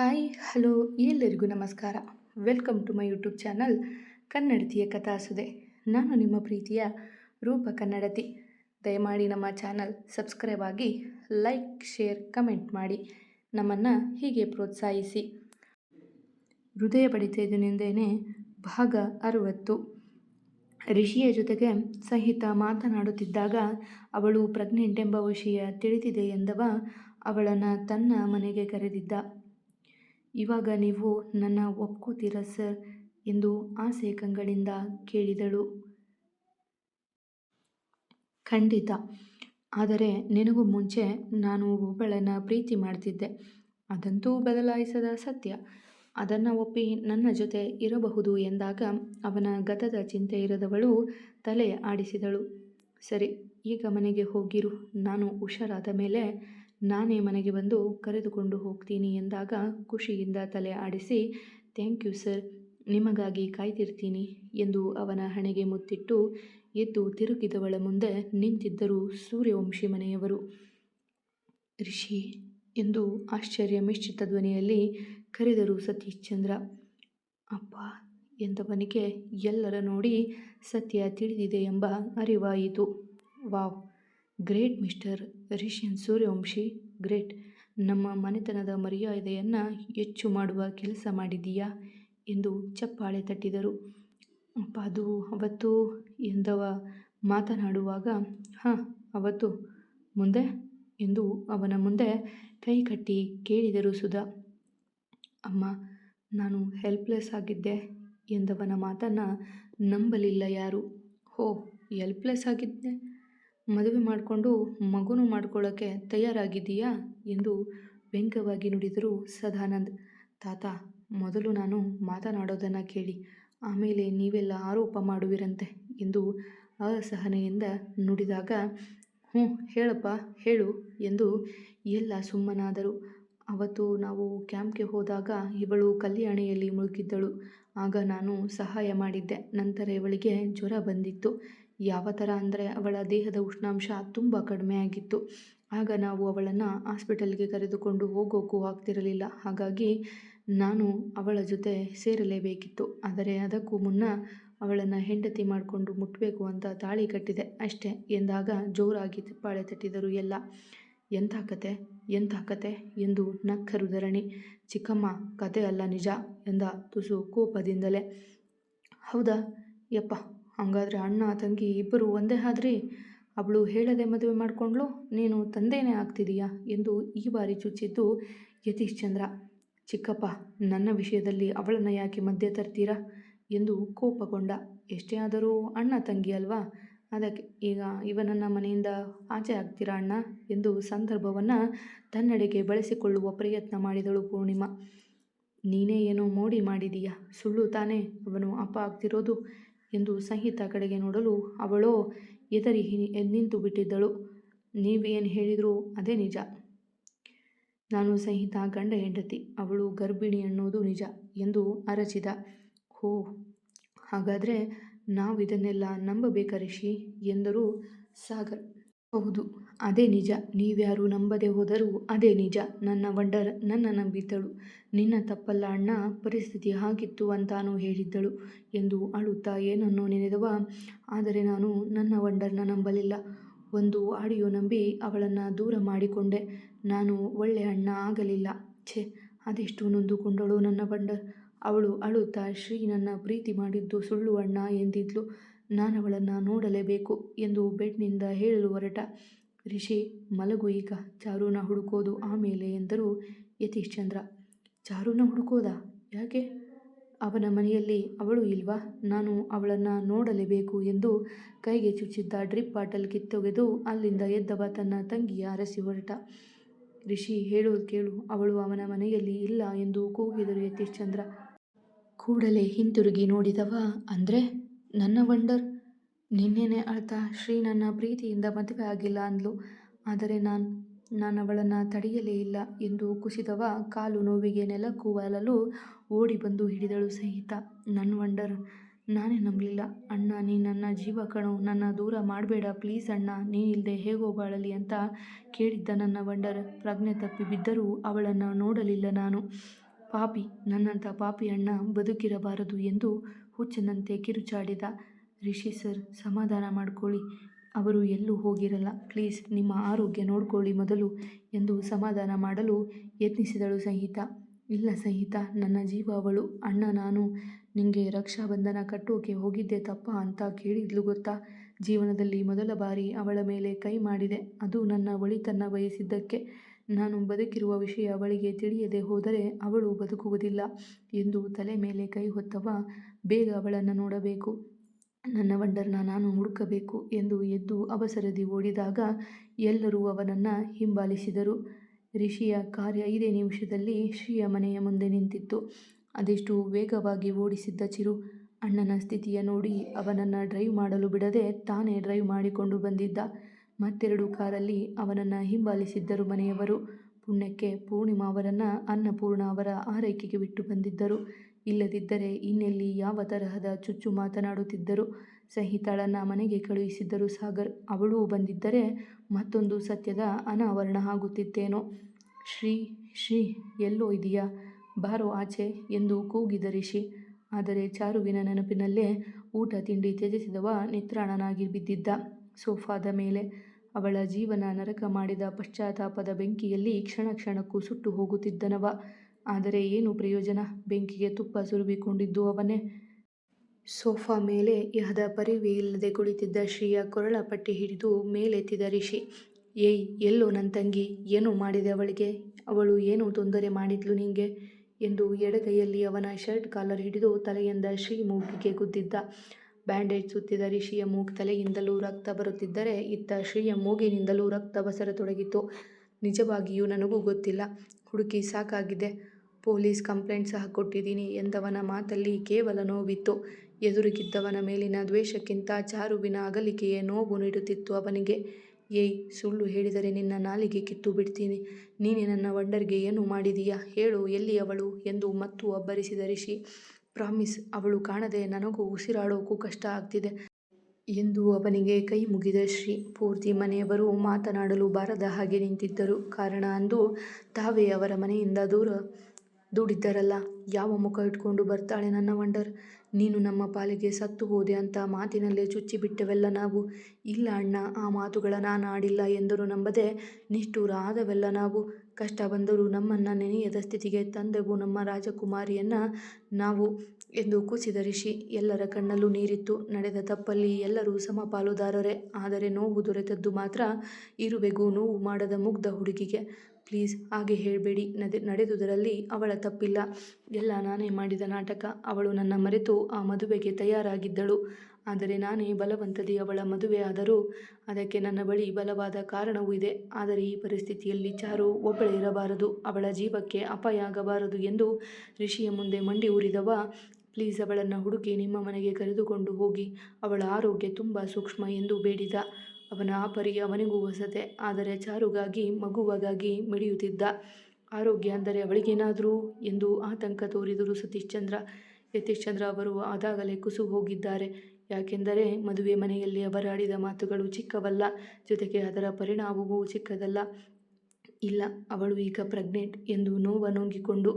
Hi hello ಎಲ್ಲರಿಗೂ ನಮಸ್ಕಾರ. Welcome to my YouTube channel ಕನ್ನಡತಿಯ ಕಥಾಸುದೆ ನಾನು ನಿಮ್ಮ ಪ್ರೀತಿಯ ರೂಪ ಕನ್ನಡತಿ. ದಯಮಾಡಿ ನಮ್ಮ ಚಾನಲ್ ಸಬ್ಸ್ಕ್ರೈಬ್ ಆಗಿ ಲೈಕ್ ಶೇರ್ ಕಮೆಂಟ್ ಮಾಡಿ. ನಮ್ಮನ್ನು ಹೀಗೆ ಪ್ರೋತ್ಸಾಹಿಸಿ. ಹೃದಯ ಬಡಿತ ಭಾಗ ಅರುವತ್ತು. ರಿಷಿಯ ಜೊತೆಗೆ ಸಹಿತ ಮಾತನಾಡುತ್ತಿದ್ದಾಗ ಅವಳು ಪ್ರೆಗ್ನೆಂಟ್ ಎಂಬ ವಿಷಯ ತಿಳಿದಿದೆ ಎಂದವ ಅವಳನ್ನು ತನ್ನ ಮನೆಗೆ ಕರೆದಿದ್ದ. ಇವಾಗ ನೀವು ನನ್ನ ಒಪ್ಕೋತೀರಾ ಸರ್? ಎಂದು ಆಸೆ ಕಂಗಳಿಂದ ಕೇಳಿದಳು. ಖಂಡಿತ. ಆದರೆ ನಿನಗೂ ಮುಂಚೆ ನಾನು ಒಬ್ಬಳನ್ನು ಪ್ರೀತಿ ಮಾಡ್ತಿದ್ದೆ. ಅದಂತೂ ಬದಲಾಯಿಸದ ಸತ್ಯ. ಅದನ್ನು ಒಪ್ಪಿ ನನ್ನ ಜೊತೆ ಇರಬಹುದು ಎಂದಾಗ ಅವನ ಗತದ ಚಿಂತೆ ಇರದವಳು ತಲೆ ಆಡಿಸಿದಳು. ಸರಿ, ಈಗ ಮನೆಗೆ ಹೋಗಿರು. ನಾನು ಹುಷಾರಾದ ಮೇಲೆ ನಾನೇ ಮನೆಗೆ ಬಂದು ಕರೆದುಕೊಂಡು ಹೋಗ್ತೀನಿ ಎಂದಾಗ ಖುಷಿಯಿಂದ ತಲೆ ಆಡಿಸಿ, ಥ್ಯಾಂಕ್ ಯು ಸರ್, ನಿಮಗಾಗಿ ಕಾಯ್ತಿರ್ತೀನಿ ಎಂದು ಅವನ ಹಣೆಗೆ ಮುತ್ತಿಟ್ಟು ಎದ್ದು ತಿರುಗಿದವಳ ಮುಂದೆ ನಿಂತಿದ್ದರು ಸೂರ್ಯವಂಶಿ ಮನೆಯವರು. ರಿಷಿ ಎಂದು ಆಶ್ಚರ್ಯ ಮಿಶ್ರಿತ ಧ್ವನಿಯಲ್ಲಿ ಕರೆದರು ಸತೀಶ್ ಚಂದ್ರ ಅಪ್ಪ ಎಂದವನಿಗೆ ಎಲ್ಲರ ನೋಡಿ ಸತ್ಯ ತಿಳಿದಿದೆ ಎಂಬ ಅರಿವಾಯಿತು. Wow, great mister Rishiyan Suryavanshi, great, ನಮ್ಮ ಮನೆತನದ ಮರ್ಯಾದೆಯನ್ನು ಹೆಚ್ಚು ಮಾಡುವ ಕೆಲಸ ಮಾಡಿದೀಯಾ? ಎಂದು ಚಪ್ಪಾಳೆ ತಟ್ಟಿದರು. ಅದು ಅವತ್ತು ಎಂದವ ಮಾತನಾಡುವಾಗ, ಹಾಂ, ಅವತ್ತು, ಮುಂದೆ? ಎಂದು ಅವನ ಮುಂದೆ ಕೈ ಕಟ್ಟಿ ಕೇಳಿದರು ಸುಧಾ. ಅಮ್ಮ, ನಾನು ಹೆಲ್ಪ್ಲೆಸ್ ಆಗಿದ್ದೆ ಎಂದವನ ಮಾತನ್ನು ನಂಬಲಿಲ್ಲ ಯಾರು? ಹೋ ಹೆಲ್ಪ್ಲೆಸ್ ಆಗಿದ್ದೆ? ಮದುವೆ ಮಾಡಿಕೊಂಡು ಮಗುನೂ ಮಾಡ್ಕೊಳ್ಳೋಕ್ಕೆ ತಯಾರಾಗಿದ್ದೀಯಾ? ಎಂದು ವ್ಯಂಗ್ಯವಾಗಿ ನುಡಿದರು ಸದಾನಂದ್. ತಾತ, ಮೊದಲು ನಾನು ಮಾತನಾಡೋದನ್ನು ಕೇಳಿ, ಆಮೇಲೆ ನೀವೆಲ್ಲ ಆರೋಪ ಮಾಡುವಿರಂತೆ ಎಂದು ಅಸಹನೆಯಿಂದ ನುಡಿದಾಗ, ಹ್ಞೂ, ಹೇಳಪ್ಪ, ಹೇಳು ಎಂದು ಎಲ್ಲ ಸುಮ್ಮನಾದರು. ಅವತ್ತು ನಾವು ಕ್ಯಾಂಪ್ಗೆ ಹೋದಾಗ ಇವಳು ಕಲ್ಯಾಣಿಯಲ್ಲಿ ಮುಳುಗಿದ್ದಳು. ಆಗ ನಾನು ಸಹಾಯ ಮಾಡಿದ್ದೆ. ನಂತರ ಇವಳಿಗೆ ಜ್ವರ ಬಂದಿತ್ತು. ಯಾವ ಥರ ಅಂದರೆ ಅವಳ ದೇಹದ ಉಷ್ಣಾಂಶ ತುಂಬ ಕಡಿಮೆ ಆಗಿತ್ತು. ಆಗ ನಾವು ಅವಳನ್ನು ಹಾಸ್ಪಿಟಲ್ಗೆ ಕರೆದುಕೊಂಡು ಹೋಗೋಕ್ಕೂ ಆಗ್ತಿರಲಿಲ್ಲ. ಹಾಗಾಗಿ ನಾನು ಅವಳ ಜೊತೆ ಸೇರಲೇಬೇಕಿತ್ತು. ಆದರೆ ಅದಕ್ಕೂ ಮುನ್ನ ಅವಳನ್ನು ಹೆಂಡತಿ ಮಾಡಿಕೊಂಡು ಮುಟ್ಟಬೇಕು ಅಂತ ತಾಳಿ ಕಟ್ಟಿದೆ. ಅಷ್ಟೇ ಎಂದಾಗ ಜೋರಾಗಿ ತಿಪ್ಪಾಳೆ ತಟ್ಟಿದರು ಎಲ್ಲ, ಎಂಥ ಕತೆ ಎಂಥ ಕತೆ? ಎಂದು ನಕ್ಕರು ಧರಣಿ. ಚಿಕ್ಕಮ್ಮ, ಕತೆ ಅಲ್ಲ ನಿಜ ಎಂದ ತುಸು ಕೋಪದಿಂದಲೇ. ಹೌದಾ, ಯಪ್ಪ ಹಂಗಾದ್ರೆ ಅಣ್ಣ, ತಂಗಿ ಇಬ್ಬರು ಒಂದೇ ಆದ್ರಿ? ಅವಳು ಹೇಳದೆ ಮದುವೆ ಮಾಡಿಕೊಂಡ್ಳು, ನೀನು ತಂದೆಯೇ ಆಗ್ತಿದೀಯಾ? ಎಂದು ಈ ಬಾರಿ ಚುಚ್ಚಿದ್ದು ಯತೀಶ್ ಚಂದ್ರ. ಚಿಕ್ಕಪ್ಪ, ನನ್ನ ವಿಷಯದಲ್ಲಿ ಅವಳನ್ನು ಯಾಕೆ ಮಧ್ಯೆ ತರ್ತೀರಾ? ಎಂದು ಕೋಪಗೊಂಡ. ಎಷ್ಟೇ ಆದರೂ ಅಣ್ಣ, ತಂಗಿ ಅಲ್ವಾ? ಅದಕ್ಕೆ, ಈಗ ಇವನನ್ನ ಮನೆಯಿಂದ ಆಚೆ ಆಗ್ತೀರಾ ಅಣ್ಣ? ಎಂದು ಸಂದರ್ಭವನ್ನು ತನ್ನೆಡೆಗೆ ಬಳಸಿಕೊಳ್ಳುವ ಪ್ರಯತ್ನ ಮಾಡಿದಳು ಪೂರ್ಣಿಮಾ. ನೀನೇ ಏನೋ ಮೋಡಿ ಮಾಡಿದೀಯಾ? ಸುಳ್ಳು ತಾನೇ. ಅವನು ಅಪ್ಪ ಆಗ್ತಿರೋದು. ಎಂದು ಸಂಹಿತ ಕಡೆಗೆ ನೋಡಲು ಅವಳೋ ಎದರಿ ನಿಂತು ಬಿಟ್ಟಿದ್ದಳು. ನೀವೇನು ಹೇಳಿದರೂ ಅದೇ ನಿಜ. ನಾನು ಸಂಹಿತ ಗಂಡ ಹೆಂಡತಿ, ಅವಳು ಗರ್ಭಿಣಿ ಅನ್ನೋದು ನಿಜ ಎಂದು ಅರಚಿದ. ಹೋ, ಹಾಗಾದರೆ ನಾವು ಇದನ್ನೆಲ್ಲ ನಂಬಬೇಕಾ ರಿಷಿ ಎಂದರು ಸಾಗರ್. ಹೌದು ಅದೇ ನಿಜ. ನೀವ್ಯಾರು ನಂಬದೆ ಹೋದರೂ ಅದೇ ನಿಜ. ನನ್ನ ವಂಡರ್ ನನ್ನ ನಂಬಿದ್ದಳು. ನಿನ್ನ ತಪ್ಪಲ್ಲ ಅಣ್ಣ. ಪರಿಸ್ಥಿತಿ ಹಾಗಿತ್ತು ಅಂತಾನೂ ಹೇಳಿದ್ದಳು ಎಂದು ಅಳುತ್ತಾ ಏನನ್ನೋ ನೆನೆದವ. ಆದರೆ ನಾನು ನನ್ನ ವಂಡರ್ನ ನಂಬಲಿಲ್ಲ. ಒಂದು ಆಡಿಯೋ ನಂಬಿ ಅವಳನ್ನು ದೂರ ಮಾಡಿಕೊಂಡೆ. ನಾನು ಒಳ್ಳೆ ಅಣ್ಣ ಆಗಲಿಲ್ಲ. ಛೆ, ಅದೆಷ್ಟು ನೊಂದುಕೊಂಡಳು ನನ್ನ ವಂಡರ್. ಅವಳು ಅಳುತ್ತಾ ಶ್ರೀ ನನ್ನ ಪ್ರೀತಿ ಮಾಡಿದ್ದು ಸುಳ್ಳು ಅಣ್ಣ ಎಂದಿದ್ಲು. ನಾನವಳನ್ನು ನೋಡಲೇಬೇಕು ಎಂದು ಬೆಡ್ನಿಂದ ಹೇಳಲು ಹೊರಟ. ರಿಷಿ, ಮಲಗು ಈಗ, ಚಾರುನ ಹುಡುಕೋದು ಆಮೇಲೆ ಎಂದರು ಯತೀಶ್ ಚಂದ್ರ ಚಾರುನ ಹುಡುಕೋದ? ಯಾಕೆ? ಅವನ ಮನೆಯಲ್ಲಿ ಅವಳು ಇಲ್ವಾ? ನಾನು ಅವಳನ್ನು ನೋಡಲೇಬೇಕು ಎಂದು ಕೈಗೆ ಚುಚ್ಚಿದ್ದ ಡ್ರಿಪ್ ಬಾಟಲ್ ಕಿತ್ತೊಗೆದು ಅಲ್ಲಿಂದ ಎದ್ದವ ತನ್ನ ತಂಗಿಯ ಅರಸಿ ಹೊರಟ. ರಿಷಿ ಹೇಳೋದು ಕೇಳು, ಅವಳು ಅವನ ಮನೆಯಲ್ಲಿ ಇಲ್ಲ ಎಂದು ಕೂಗಿದರು ಯತೀಶ್ ಚಂದ್ರ ಕೂಡಲೇ ಹಿಂತಿರುಗಿ ನೋಡಿದವ ಅಂದರೆ ನನ್ನ ವಂಡರ್. ನಿನ್ನೆನೆ ಅಳ್ತಾ ಶ್ರೀ ನನ್ನ ಪ್ರೀತಿಯಿಂದ ಮದುವೆ ಆಗಿಲ್ಲ ಅಂದ್ಲು. ಆದರೆ ನಾನು ನಾನು ಅವಳನ್ನು ತಡೆಯಲೇ ಇಲ್ಲ ಎಂದು ಕುಸಿದವ ಕಾಲು ನೋವಿಗೆ ನೆಲಕ್ಕೂ ವಾಲಲು ಓಡಿ ಬಂದು ಹಿಡಿದಳು ಸಹಿತ. ನನ್ನ ವಂಡರ್ ನಾನೇ ನಂಬಲಿಲ್ಲ. ಅಣ್ಣ, ನೀ ನನ್ನ ಜೀವ ಕಣೋ, ನನ್ನ ದೂರ ಮಾಡಬೇಡ ಪ್ಲೀಸ್ ಅಣ್ಣ ನೀನಿಲ್ಲದೆ ಹೇಗೋ ಬಾಳಲಿ ಅಂತ ಕೇಳಿದ್ದ ನನ್ನ ವಂಡರ್ ಪ್ರಜ್ಞೆ ತಪ್ಪಿ ಬಿದ್ದರೂ ಅವಳನ್ನು ನೋಡಲಿಲ್ಲ ನಾನು. ಪಾಪಿ ನನ್ನಂಥ ಪಾಪಿ ಅಣ್ಣ ಬದುಕಿರಬಾರದು ಎಂದು ಹುಚ್ಚನಂತೆ ಕಿರುಚಾಡಿದ. ರಿಷಿ ಸರ್, ಸಮಾಧಾನ ಮಾಡ್ಕೊಳ್ಳಿ. ಅವರು ಎಲ್ಲೂ ಹೋಗಿರಲ್ಲ. ಪ್ಲೀಸ್, ನಿಮ್ಮ ಆರೋಗ್ಯ ನೋಡ್ಕೊಳ್ಳಿ ಮೊದಲು ಎಂದು ಸಮಾಧಾನ ಮಾಡಲು ಯತ್ನಿಸಿದಳು ಸಹಿತ. ಇಲ್ಲ ಸಹಿತ, ನನ್ನ ಜೀವ ಅವಳು. ಅಣ್ಣ, ನಾನು ನಿಂಗೆ ರಕ್ಷಾಬಂಧನ ಕಟ್ಟೋಕೆ ಹೋಗಿದ್ದೆ ತಪ್ಪ ಅಂತ ಕೇಳಿದ್ಲು ಗೊತ್ತಾ? ಜೀವನದಲ್ಲಿ ಮೊದಲ ಬಾರಿ ಅವಳ ಮೇಲೆ ಕೈ ಮಾಡಿದೆ. ಅದು ನನ್ನ ಒಳಿತನ್ನ ಬಯಸಿದ್ದಕ್ಕೆ ನಾನು ಬದುಕಿರುವ ವಿಷಯ ಅವಳಿಗೆ ತಿಳಿಯದೆ ಹೋದರೆ ಅವಳು ಬದುಕುವುದಿಲ್ಲ ಎಂದು ತಲೆ ಮೇಲೆ ಕೈ ಹೊತ್ತವ ಬೇಗ ಅವಳನ್ನು ನೋಡಬೇಕು. ನನ್ನ ವಂಡರ್ನ ನಾನು ಹುಡುಕಬೇಕು ಎಂದು ಎದ್ದು ಅವಸರದಿ ಓಡಿದಾಗ ಎಲ್ಲರೂ ಅವನನ್ನು ಹಿಂಬಾಲಿಸಿದರು. ರಿಷಿಯ ಕಾರ್ಯ ಐದೇ ನಿಮಿಷದಲ್ಲಿ ಶ್ರೀಯ ಮನೆಯ ಮುಂದೆ ನಿಂತಿತ್ತು. ಅದೆಷ್ಟು ವೇಗವಾಗಿ ಓಡಿಸಿದ್ದ ಚಿರು. ಅಣ್ಣನ ಸ್ಥಿತಿಯ ನೋಡಿ ಅವನನ್ನು ಡ್ರೈವ್ ಮಾಡಲು ಬಿಡದೆ ತಾನೇ ಡ್ರೈವ್ ಮಾಡಿಕೊಂಡು ಬಂದಿದ್ದ. ಮತ್ತೆರಡು ಕಾರಲ್ಲಿ ಅವನನ್ನು ಹಿಂಬಾಲಿಸಿದ್ದರು ಮನೆಯವರು. ಪುಣ್ಯಕ್ಕೆ ಪೂರ್ಣಿಮಾ ಅವರನ್ನು ಅನ್ನಪೂರ್ಣ ಅವರ ಆರೈಕೆಗೆ ಬಿಟ್ಟು ಬಂದಿದ್ದರು. ಇಲ್ಲದಿದ್ದರೆ ಇನ್ನೆಲ್ಲಿ ಯಾವ ತರಹದ ಚುಚ್ಚು ಮಾತನಾಡುತ್ತಿದ್ದರು? ಸಹಿತಾಳನ್ನ ಮನೆಗೆ ಕಳುಹಿಸಿದ್ದರು ಸಾಗರ್. ಅವಳೂ ಬಂದಿದ್ದರೆ ಮತ್ತೊಂದು ಸತ್ಯದ ಅನಾವರಣ ಆಗುತ್ತಿತ್ತೇನೋ? ಶ್ರೀ ಶ್ರೀ, ಎಲ್ಲೋ ಇದೆಯಾ? ಬಾರೋ ಆಚೆ ಎಂದು ಕೂಗಿದ ರಿಷಿ. ಆದರೆ ಚಾರುವಿನ ನೆನಪಿನಲ್ಲೇ ಊಟ ತಿಂಡಿ ತ್ಯಜಿಸಿದವ ನಿತ್ರಾಣನಾಗಿ ಬಿದ್ದಿದ್ದ ಸೋಫಾದ ಮೇಲೆ. ಅವಳ ಜೀವನ ನರಕ ಮಾಡಿದ ಪಶ್ಚಾತ್ತಾಪದ ಬೆಂಕಿಯಲ್ಲಿ ಕ್ಷಣ ಕ್ಷಣಕ್ಕೂ ಸುಟ್ಟು ಹೋಗುತ್ತಿದ್ದನವ. ಆದರೆ ಏನು ಪ್ರಯೋಜನ? ಬೆಂಕಿಗೆ ತುಪ್ಪ ಸುರುಬಿಕೊಂಡಿದ್ದು ಅವನೇ. ಸೋಫಾ ಮೇಲೆ ಯಹದ ಪರಿವೇ ಇಲ್ಲದೆ ಕುಳಿತಿದ್ದ ಶ್ರೀಯ ಕೊರಳ ಪಟ್ಟಿ ಹಿಡಿದು ಮೇಲೆತ್ತಿದ ರಿಷಿ. ಏಯ್, ಎಲ್ಲೋ ನನ್ನ ತಂಗಿ ಏನು ಮಾಡಿದೆ ಅವಳಿಗೆ? ಅವಳು ಏನು ತೊಂದರೆ ಮಾಡಿದ್ಲು ನಿಂಗೆ? ಎಂದು ಎಡಗೈಯಲ್ಲಿ ಅವನ ಶರ್ಟ್ ಕಾಲರ್ ಹಿಡಿದು ತಲೆಯಿಂದ ಶ್ರೀ ಮೂಗಿಗೆ ಗುದ್ದಿದ್ದ. ಬ್ಯಾಂಡೇಜ್ ಸುತ್ತಿದ ರಿಷಿಯ ಮೂಗು ತಲೆಯಿಂದಲೂ ರಕ್ತ ಬರುತ್ತಿದ್ದರೆ ಇತ್ತ ಶ್ರೀಯ ಮೂಗಿನಿಂದಲೂ ರಕ್ತ ಬಸರತೊಡಗಿತು ನಿಜವಾಗಿಯೂ ನನಗೂ ಗೊತ್ತಿಲ್ಲ. ಹುಡುಕಿ ಸಾಕಾಗಿದೆ. ಪೊಲೀಸ್ ಕಂಪ್ಲೇಂಟ್ ಸಹ ಕೊಟ್ಟಿದ್ದೀನಿ ಎಂದವನ ಮಾತಲ್ಲಿ ಕೇವಲ ನೋವಿತ್ತು. ಎದುರಿಗಿದ್ದವನ ಮೇಲಿನ ದ್ವೇಷಕ್ಕಿಂತ ಚಾರುವಿನ ಅಗಲಿಕೆಯೇ ನೋವು ನೀಡುತ್ತಿತ್ತು ಅವನಿಗೆ. ಏಯ್, ಸುಳ್ಳು ಹೇಳಿದರೆ ನಿನ್ನ ನಾಲಿಗೆ ಕಿತ್ತು ಬಿಡ್ತೀನಿ. ನೀನೇ ನನ್ನ ವಂಡರ್ಗೆ ಏನು ಮಾಡಿದೀಯಾ? ಹೇಳು, ಎಲ್ಲಿ ಅವಳು? ಎಂದು ಮತ್ತು ಅಬ್ಬರಿಸಿದ ರಿಷಿ. ಪ್ರಾಮಿಸ್, ಅವಳು ಕಾಣದೆ ನನಗೂ ಉಸಿರಾಡೋಕ್ಕೂ ಕಷ್ಟ ಆಗ್ತಿದೆ ಎಂದು ಅವನಿಗೆ ಕೈ ಮುಗಿದ ಶ್ರೀ. ಪೂರ್ತಿ ಮನೆಯವರು ಮಾತನಾಡಲು ಬಾರದ ಹಾಗೆ ನಿಂತಿದ್ದರು. ಕಾರಣ ಅಂದು ತಾವೇ ಅವರ ಮನೆಯಿಂದ ದೂರ ದೂಡಿದ್ದರಲ್ಲ ಯಾವ ಮುಖ ಇಟ್ಕೊಂಡು ಬರ್ತಾಳೆ ನನ್ನ ವಂಡರ್? ನೀನು ನಮ್ಮ ಪಾಲಿಗೆ ಸತ್ತು ಹೋದೆ ಅಂತ ಮಾತಿನಲ್ಲೇ ಚುಚ್ಚಿಬಿಟ್ಟೆವೆಲ್ಲ ನಾವು? ಇಲ್ಲ ಅಣ್ಣ, ಆ ಮಾತುಗಳ ನಾನು ಆಡಿಲ್ಲ ಎಂದರು ನಂಬದೆ ನಿಷ್ಠೂರ ಆದವೆಲ್ಲ ನಾವು? ಕಷ್ಟ ಬಂದರೂ ನಮ್ಮನ್ನು ನೆನೆಯದ ಸ್ಥಿತಿಗೆ ತಂದೆವು ನಮ್ಮ ರಾಜಕುಮಾರಿಯನ್ನು ನಾವು ಎಂದು ಕುಸಿದ ರಿಷಿ ಎಲ್ಲರ ಕಣ್ಣಲ್ಲೂ ನೀರಿತ್ತು. ನಡೆದ ತಪ್ಪಲ್ಲಿ ಎಲ್ಲರೂ ಸಮಪಾಲುದಾರರೇ, ಆದರೆ ನೋವು ದೊರೆತದ್ದು ಮಾತ್ರ ಇರುವೆಗೂ ನೋವು ಮಾಡದ ಮುಗ್ಧ ಹುಡುಗಿಗೆ. ಪ್ಲೀಸ್ ಹಾಗೆ ಹೇಳಬೇಡಿ. ನದೆ, ನಡೆದುದರಲ್ಲಿ ಅವಳ ತಪ್ಪಿಲ್ಲ. ಎಲ್ಲ ನಾನೇ ಮಾಡಿದ ನಾಟಕ. ಅವಳು ನನ್ನ ಮರೆತು ಆ ಮದುವೆಗೆ ತಯಾರಾಗಿದ್ದಳು. ಆದರೆ ನಾನೇ ಬಲವಂತದಿ ಅವಳ ಮದುವೆ ಆದರೂ ಅದಕ್ಕೆ ನನ್ನ ಬಳಿ ಬಲವಾದ ಕಾರಣವೂ ಇದೆ. ಆದರೆ ಈ ಪರಿಸ್ಥಿತಿಯಲ್ಲಿ ಚಾರು ಒಬ್ಬಳೇ ಇರಬಾರದು. ಅವಳ ಜೀವಕ್ಕೆ ಅಪಾಯ ಆಗಬಾರದು ಎಂದು ಋಷಿಯ ಮುಂದೆ ಮಂಡಿ ಊರಿದವ, ಪ್ಲೀಸ್ ಅವಳನ್ನು ಹುಡುಕಿ ನಿಮ್ಮ ಮನೆಗೆ ಕರೆದುಕೊಂಡು ಹೋಗಿ. ಅವಳ ಆರೋಗ್ಯ ತುಂಬ ಸೂಕ್ಷ್ಮ ಎಂದು ಬೇಡಿದ. ಅವನ ಆ ಪರಿ ಅವನಿಗೂ ಹೊಸತೆ ಆದರೆ ಚಾರುಗಾಗಿ ಮಗುವಗಾಗಿ ಮಿಡಿಯುತ್ತಿದ್ದ. ಆರೋಗ್ಯ ಅಂದರೆ ಅವಳಿಗೇನಾದರೂ ಎಂದು ಆತಂಕ ತೋರಿದರು ಸತೀಶ್ ಚಂದ್ರ ಯತೀಶ್ ಚಂದ್ರ ಅವರು ಆದಾಗಲೇ ಕುಸು ಹೋಗಿದ್ದಾರೆ. ಯಾಕೆಂದರೆ ಮದುವೆ ಮನೆಯಲ್ಲಿ ಅವರಾಡಿದ ಮಾತುಗಳು ಚಿಕ್ಕವಲ್ಲ, ಜೊತೆಗೆ ಅದರ ಪರಿಣಾಮವೂ ಚಿಕ್ಕದಲ್ಲ. ಇಲ್ಲ, ಅವಳು ಈಗ ಪ್ರೆಗ್ನೆಂಟ್ ಎಂದು ನೋವ ನುಂಗಿಕೊಂಡು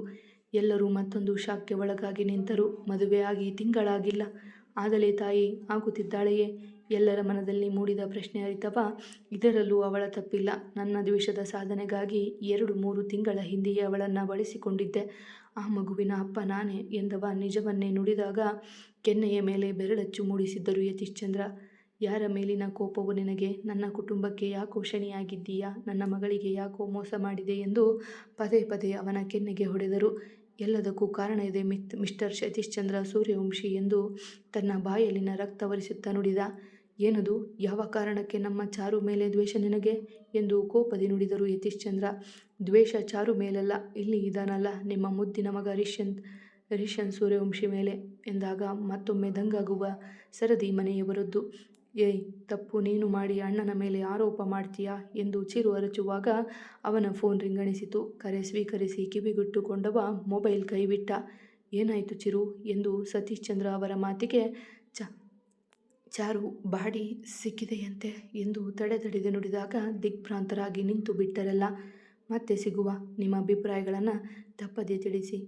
ಎಲ್ಲರೂ ಮತ್ತೊಂದು ಶಾಕ್ಗೆ ಒಳಗಾಗಿ ನಿಂತರು. ಮದುವೆಯಾಗಿ ತಿಂಗಳಾಗಿಲ್ಲ. ಆಗಲೇ ತಾಯಿ ಆಗುತ್ತಿದ್ದಾಳೆಯೇ? ಎಲ್ಲರ ಮನದಲ್ಲಿ ಮೂಡಿದ ಪ್ರಶ್ನೆ ಅರಿತವ, ಇದರಲ್ಲೂ ಅವಳ ತಪ್ಪಿಲ್ಲ. ನನ್ನ ದ್ವೇಷದ ಸಾಧನೆಗಾಗಿ ಎರಡು ಮೂರು ತಿಂಗಳ ಹಿಂದೆಯೇ ಅವಳನ್ನು ಬಳಸಿಕೊಂಡಿದ್ದೆ. ಆ ಮಗುವಿನ ಅಪ್ಪ ನಾನೇ ಎಂದವ ನಿಜವನ್ನೇ ನುಡಿದಾಗ ಕೆನ್ನೆಯ ಮೇಲೆ ಬೆರಳಚ್ಚು ಮೂಡಿಸಿದ್ದರು ಯತೀಶ್ಚಂದ್ರ. ಯಾರ ಮೇಲಿನ ಕೋಪವು ನಿನಗೆ, ನನ್ನ ಕುಟುಂಬಕ್ಕೆ ಯಾಕೋ ಶನಿಯಾಗಿದ್ದೀಯಾ? ನನ್ನ ಮಗಳಿಗೆ ಯಾಕೋ ಮೋಸ ಮಾಡಿದೆ ಎಂದು ಪದೇ ಪದೇ ಅವನ ಕೆನ್ನೆಗೆ ಹೊಡೆದರು. ಎಲ್ಲದಕ್ಕೂ ಕಾರಣ ಇದೆ ಮಿತ್, ಮಿಸ್ಟರ್ ಸತೀಶ್ಚಂದ್ರ ಸೂರ್ಯವಂಶಿ ಎಂದು ತನ್ನ ಬಾಯಲ್ಲಿನ ರಕ್ತ ಒರೆಸುತ್ತಾ ನುಡಿದ. ಏನದು? ಯಾವ ಕಾರಣಕ್ಕೆ ನಮ್ಮ ಚಾರು ಮೇಲೆ ದ್ವೇಷ ನಿನಗೆ? ಎಂದು ಕೋಪದಿ ನುಡಿದರು ಯತೀಶ್ ಚಂದ್ರ ದ್ವೇಷ ಚಾರು ಮೇಲಲ್ಲ, ಇಲ್ಲಿ ಇದಾನಲ್ಲ, ನಿಮ್ಮ ಮುದ್ದಿನ ಮಗ ರಿಷಂತ್ ರಿಷನ್ ಸೂರ್ಯವಂಶಿ ಮೇಲೆ ಎಂದಾಗ ಮತ್ತೊಮ್ಮೆ ದಂಗಾಗುವ ಸರದಿ ಮನೆಯವರದ್ದು. ಏಯ್, ತಪ್ಪು, ನೀನು ಮಾಡಿ ಅಣ್ಣನ ಮೇಲೆ ಆರೋಪ ಮಾಡ್ತೀಯಾ? ಎಂದು ಚಿರು ಅರಚುವಾಗ ಅವನ ಫೋನ್ ರಿಂಗಣಿಸಿತು. ಕರೆ ಸ್ವೀಕರಿಸಿ ಕಿವಿಗಿಟ್ಟುಕೊಂಡವ ಮೊಬೈಲ್ ಕೈಬಿಟ್ಟ. ಏನಾಯಿತು ಚಿರು? ಎಂದು ಸತೀಶ್ ಚಂದ್ರ ಅವರ ಮಾತಿಗೆ ಚ ಚಾರು ಬಾಡಿ ಸಿಕ್ಕಿದೆಯಂತೆ ಎಂದು ತಡೆತಡೆದು ನುಡಿದಾಗ ದಿಗ್ಭ್ರಾಂತರಾಗಿ ನಿಂತು ಬಿಟ್ಟರೆಲ್ಲ ಮತ್ತೆ ಸಿಗುವ ನಿಮ್ಮ ಅಭಿಪ್ರಾಯಗಳನ್ನು ತಪ್ಪದೇ ತಿಳಿಸಿ.